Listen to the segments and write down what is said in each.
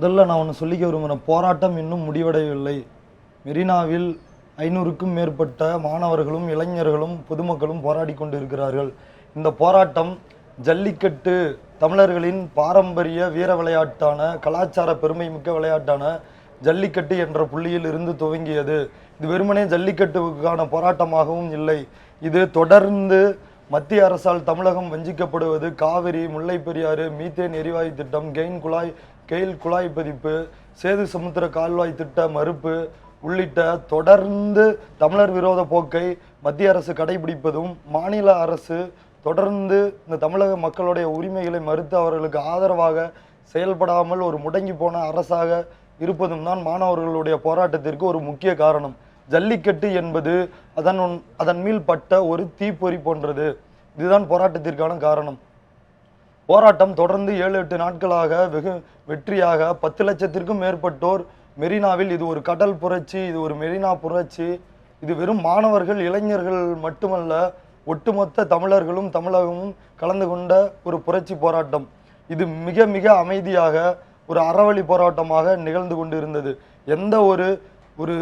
முதல்ல நான் ஒன்று சொல்லிக்க விரும்புகிறேன் போராட்டம் இன்னும் முடிவடையவில்லை. மெரினாவில் ஐநூறுக்கும் மேற்பட்ட மாணவர்களும் இளைஞர்களும் பொதுமக்களும் போராடி கொண்டிருக்கிறார்கள். இந்த போராட்டம் ஜல்லிக்கட்டு தமிழர்களின் பாரம்பரிய வீர விளையாட்டான கலாச்சார பெருமை மிக்க விளையாட்டான ஜல்லிக்கட்டு என்ற புள்ளியில் இருந்து துவங்கியது. இது வெறுமனே ஜல்லிக்கட்டுக்கான போராட்டமாகவும் இல்லை. இது தொடர்ந்து மத்திய அரசால் தமிழகம் வஞ்சிக்கப்படுவது. காவிரி முல்லை பெரியாறு மீத்தேன் எரிவாயு திட்டம் கெயின் குழாய் கெயில் குழாய் பதிப்பு சேது சமுத்திர கால்வாய் திட்ட மறுப்பு உள்ளிட்ட தொடர்ந்து தமிழர் விரோத போக்கை மத்திய அரசு கடைபிடிப்பதும் மாநில அரசு தொடர்ந்து இந்த தமிழக மக்களுடைய உரிமைகளை மறுத்து அவர்களுக்கு ஆதரவாக செயல்படாமல் ஒரு முடங்கி போன அரசாக இருப்பதும் தான் மாணவர்களுடைய போராட்டத்திற்கு ஒரு முக்கிய காரணம். ஜல்லிக்கட்டு என்பது அதன் அதன் மேல் பட்ட ஒரு தீப்பொறி போன்றது. இதுதான் போராட்டத்திற்கான காரணம். போராட்டம் தொடர்ந்து ஏழு எட்டு நாட்களாக வெகு வெற்றியாக பத்து லட்சத்திற்கும் மேற்பட்டோர் மெரினாவில் இது ஒரு கடல் புரட்சி இது ஒரு மெரினா புரட்சி. இது வெறும் மாணவர்கள் இளைஞர்கள் மட்டுமல்ல ஒட்டுமொத்த தமிழர்களும் தமிழகமும் கலந்து கொண்ட ஒரு புரட்சி போராட்டம். இது மிக மிக அமைதியாக ஒரு அறவழி போராட்டமாக நிகழ்ந்து கொண்டிருந்தது. எந்த ஒரு ஒரு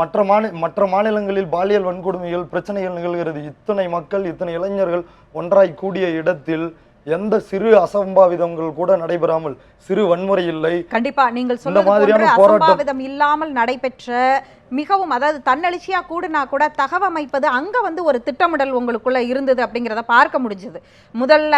மற்ற மாநில மற்ற மாநிலங்களில் பாலியல் வன்கொடுமைகள் பிரச்சனைகள் நிகழ்கிறது. இத்தனை மக்கள் இத்தனை இளைஞர்கள் ஒன்றாய் கூடிய இடத்தில் எந்த சிறு அசம்பாவிதங்கள் கூட நடைபெறாமல் சிறு வன்முறை இல்லை. கண்டிப்பா நீங்கள் சொன்னது மாதிரியான போராட்டம்- இல்லாமல் நடைபெற்ற மிகவும் அதாவது தன்னெழுச்சியாக கூடுனா கூட தகவமைப்பது அங்கே வந்து ஒரு திட்டமிடல் உங்களுக்குள்ளே இருந்தது அப்படிங்கிறத பார்க்க முடிஞ்சது. முதல்ல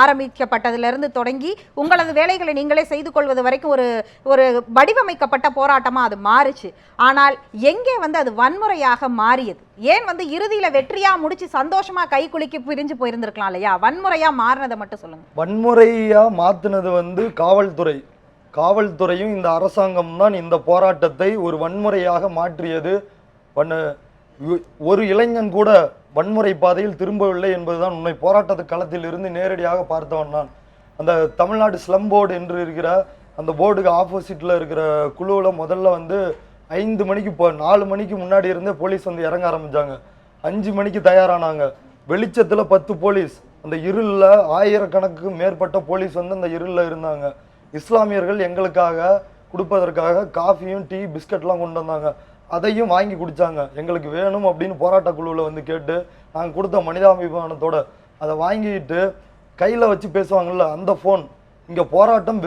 ஆரம்பிக்கப்பட்டதுலேருந்து தொடங்கி உங்களது வேலைகளை நீங்களே செய்து கொள்வது வரைக்கும் ஒரு ஒரு வடிவமைக்கப்பட்ட போராட்டமாக அது மாறுச்சு. ஆனால் எங்கே வந்து அது வன்முறையாக மாறியது? ஏன் வந்து இறுதியில் வெற்றியாக முடிச்சு சந்தோஷமாக கை குலுக்கி பிரிஞ்சு போயிருந்திருக்கலாம் இல்லையா? வன்முறையாக மாறினதை மட்டும் சொல்லுங்கள் வன்முறையாக மாற்றினது வந்து காவல்துறை. காவல்துறையும் இந்த அரசாங்கம் தான் இந்த போராட்டத்தை ஒரு வன்முறையாக மாற்றியது. வண்ண ஒரு இளைஞன் கூட வன்முறை பாதையில் திரும்பவில்லை என்பதுதான் உண்மை. போராட்டத்து களத்தில் இருந்து நேரடியாக பார்த்தவன் நான். அந்த தமிழ்நாடு ஸ்லம் போர்டு என்று இருக்கிற அந்த போர்டுக்கு ஆப்போசிட்டில் இருக்கிற குழுவில் முதல்ல வந்து ஐந்து மணிக்கு இப்போ நாலு மணிக்கு முன்னாடி இருந்தே போலீஸ் வந்து இறங்க ஆரம்பித்தாங்க அஞ்சு மணிக்கு தயாரானாங்க. வெளிச்சத்தில் பத்து போலீஸ். அந்த இருளில் ஆயிரக்கணக்கு மேற்பட்ட போலீஸ் வந்து அந்த இருளில் இருந்தாங்க. இஸ்லாமியர்கள் எங்களுக்காக கொடுப்பதற்காக காஃபியும் டீ பிஸ்கட்லாம் கொண்டு வந்தாங்க. அதையும் வாங்கி குடித்தாங்க எங்களுக்கு வேணும் அப்படின்னு போராட்ட குழுவில் வந்து கேட்டு நாங்கள் கொடுத்த மனிதாபிமானத்தோட அதை வாங்கிட்டு கையில் வச்சு பேசுவாங்கள்ல அந்த ஃபோன் இங்கே போராட்டம்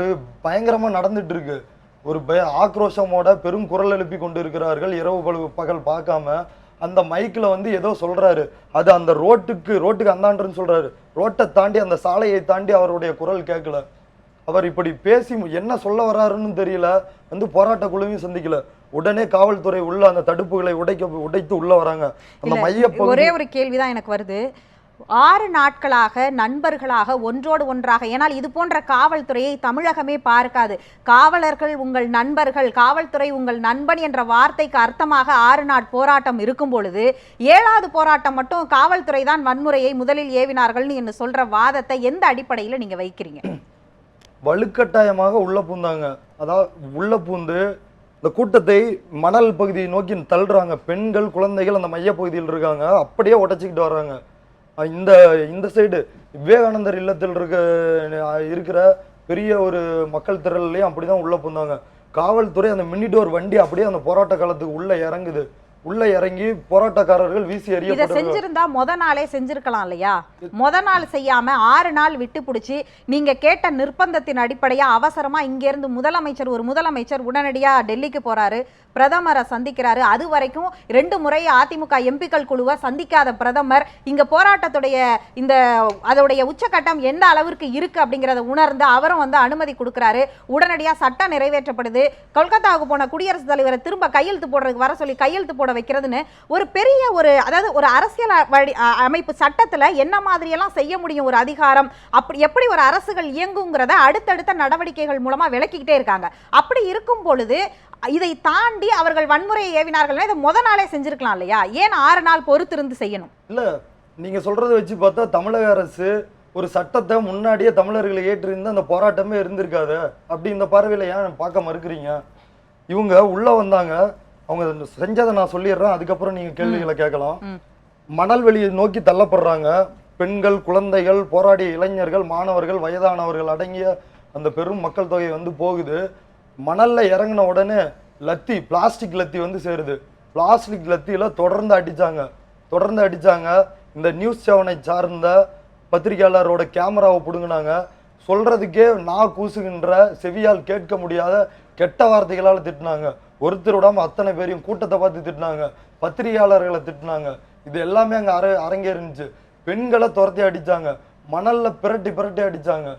பயங்கரமாக நடந்துட்டு இருக்கு. ஒரு பய ஆக்ரோஷமோட பெரும் குரல் எழுப்பி கொண்டு இருக்கிறார்கள் இரவு பகல் பகல் பார்க்காம அந்த மைக்கில் வந்து ஏதோ சொல்கிறாரு அது அந்த ரோட்டுக்கு ரோட்டுக்கு அந்தாண்டுன்னு சொல்கிறாரு ரோட்டை தாண்டி அந்த சாலையை தாண்டி அவருடைய குரல் கேட்கல. அவர் இப்படி பேசி என்ன சொல்ல வர்றாருன்னு தெரியல. வந்து போராட்ட குழுவையும் சந்திக்கல. உடனே காவல்துறை உள்ள அந்த தடுப்புகளை உடைக்க உடைத்து உள்ள வராங்க. அந்த மைய ஒரே ஒரு கேள்விதான் எனக்கு வருது. ஆறு நாட்களாக நண்பர்களாக ஒன்றோடு ஒன்றாக ஏனால் இது போன்ற காவல்துறையை தமிழகமே பார்க்காது. காவலர்கள் உங்கள் நண்பர்கள் காவல்துறை உங்கள் நண்பன் என்ற வார்த்தைக்கு அர்த்தமாக ஆறு நாட் போராட்டம் இருக்கும் பொழுது ஏழாவது போராட்டம் மட்டும் காவல்துறை தான் வன்முறையை முதலில் ஏவினார்கள்னு என்ன சொல்ற வாதத்தை எந்த அடிப்படையில் நீங்க வைக்கிறீங்க? வலுக்கட்டாயமாக உள்ளே பூந்தாங்க. அதாவது உள்ளே பூந்து இந்த கூட்டத்தை மணல் பகுதியை நோக்கி தள்ளுறாங்க. பெண்கள் குழந்தைகள் அந்த மைய பகுதியில் இருக்காங்க. அப்படியே உடைச்சிக்கிட்டு வர்றாங்க. இந்த இந்த சைடு விவேகானந்தர் இல்லத்தில் இருக்க இருக்கிற பெரிய ஒரு மக்கள் திரள்லையும் அப்படிதான் உள்ளே பூந்தாங்க. காவல்துறை அந்த மினி டோர் வண்டி அப்படியே அந்த போராட்ட காலத்துக்கு உள்ளே இறங்குது. உள்ள இறங்கி போராட்டக்காரர்கள் வீசி எறிய இதை செஞ்சிருந்தா முத நாளே செஞ்சிருக்கலாம் இல்லையா? முத நாள் செய்யாம ஆறு நாள் விட்டு பிடிச்சி நீங்க கேட்ட நிர்பந்தத்தின் அடிப்படையா அவசரமா இங்க இருந்து முதலமைச்சர் ஒரு முதலமைச்சர் உடனடியா டெல்லிக்கு போறாரு. பிரதமரை சந்திக்கிறாரு. அது வரைக்கும் ரெண்டு முறை அதிமுக எம்பிக்கள் குழுவை சந்திக்காத பிரதமர் இங்க போராட்டத்துடைய இந்த அதோடைய உச்சக்கட்டம் எந்த அளவிற்கு இருக்கு அப்படிங்கறத உணர்ந்து அவரும் வந்து அனுமதி கொடுக்கறாரு. உடனடியா சட்டம் நிறைவேற்றப்படுது. கொல்கத்தாவுக்கு போன குடியரசுத் தலைவரை திரும்ப கையெழுத்து போடுறதுக்கு வர சொல்லி கையெழுத்து போட வைக்கிறதுன்னு ஒரு பெரிய ஒரு அதாவது ஒரு அரசியல் வழி அமைப்பு சட்டத்துல என்ன மாதிரியெல்லாம் செய்ய முடியும் ஒரு அதிகாரம் அப்படி எப்படி ஒரு அரசுகள் இயங்குங்கிறத அடுத்தடுத்த நடவடிக்கைகள் மூலமா விளக்கிக்கிட்டே இருக்காங்க. அப்படி இருக்கும் பொழுது இதை தாண்டி அவர்கள் வன்முறையை ஏவினார்கள் இதை முத நாளே செஞ்சிருக்கலாம் இல்லையா? ஏன் ஆறு நாள் பொறுத்திருந்து செய்யணும்? இல்ல நீங்க சொல்கிறத வச்சு பார்த்தா தமிழக அரசு ஒரு சட்டத்தை முன்னாடியே தமிழர்களை ஏற்றிருந்தா அந்த போராட்டமே இருந்திருக்காது. அப்படி இந்த பார்வையில ஏன் பார்க்க மறுக்கிறீங்க? இவங்க உள்ள வந்தாங்க அவங்க செஞ்சதை நான் சொல்லிடுறேன் அதுக்கப்புறம் நீங்க கேள்விகளை கேட்கலாம். மணல் வெளியை நோக்கி தள்ளப்படுறாங்க. பெண்கள் குழந்தைகள் போராடிய இளைஞர்கள் மாணவர்கள் வயதானவர்கள் அடங்கிய அந்த பெரும் மக்கள் தொகை வந்து போகுது. மணல்ல இறங்கின உடனே லத்தி பிளாஸ்டிக் லத்தி வந்து சேருது. பிளாஸ்டிக் லத்தியில தொடர்ந்து அடிச்சாங்க. தொடர்ந்து அடிச்சாங்க. இந்த நியூஸ் செவனை சார்ந்த பத்திரிகையாளரோட கேமராவை பிடுங்கினாங்க. சொல்றதுக்கே நான் கூசுகின்ற செவியால் கேட்க முடியாத கெட்ட வார்த்தைகளால் திட்டினாங்க. ஒருத்தர் விடாமல் அத்தனை பேரையும் கூட்டத்தை பார்த்து திட்டினாங்க. பத்திரிகையாளர்களை திட்டினாங்க. இது எல்லாமே அங்கே அர அரங்கேறிச்சு பெண்களை துரத்தி அடிச்சாங்க. மணலில் பிரட்டி பிரட்டி அடிச்சாங்க.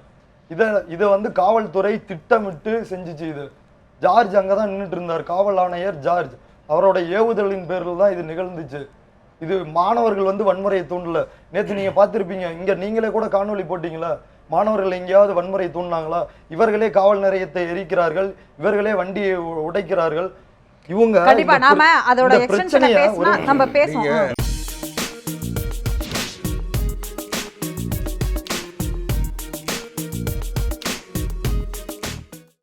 இதை இதை வந்து காவல்துறை திட்டமிட்டு செஞ்சுச்சு இது. ஜார்ஜ் அங்கே தான் நின்றுட்டு இருந்தார். காவல் ஆணையர் ஜார்ஜ். அவரோட ஏவுதலின் பேரில் தான் இது நிகழ்ந்துச்சு. இது மாணவர்கள் வந்து வன்முறையை தூண்டல. நேற்று நீங்கள் பார்த்துருப்பீங்க. இங்கே நீங்களே கூட காணொலி போட்டிங்களா? மாணவர்கள் எங்கேயாவது வன்முறை தூண்டினாங்களா? இவர்களே காவல் நிலையத்தை எரிக்கிறார்கள் இவர்களே வண்டியை உடைக்கிறார்கள். இவங்க கண்டிப்பா நாம அதோட எக்ஸ்டென்ஷனை பிரச்சனையை பேசினா நம்ம பேசுவோம்.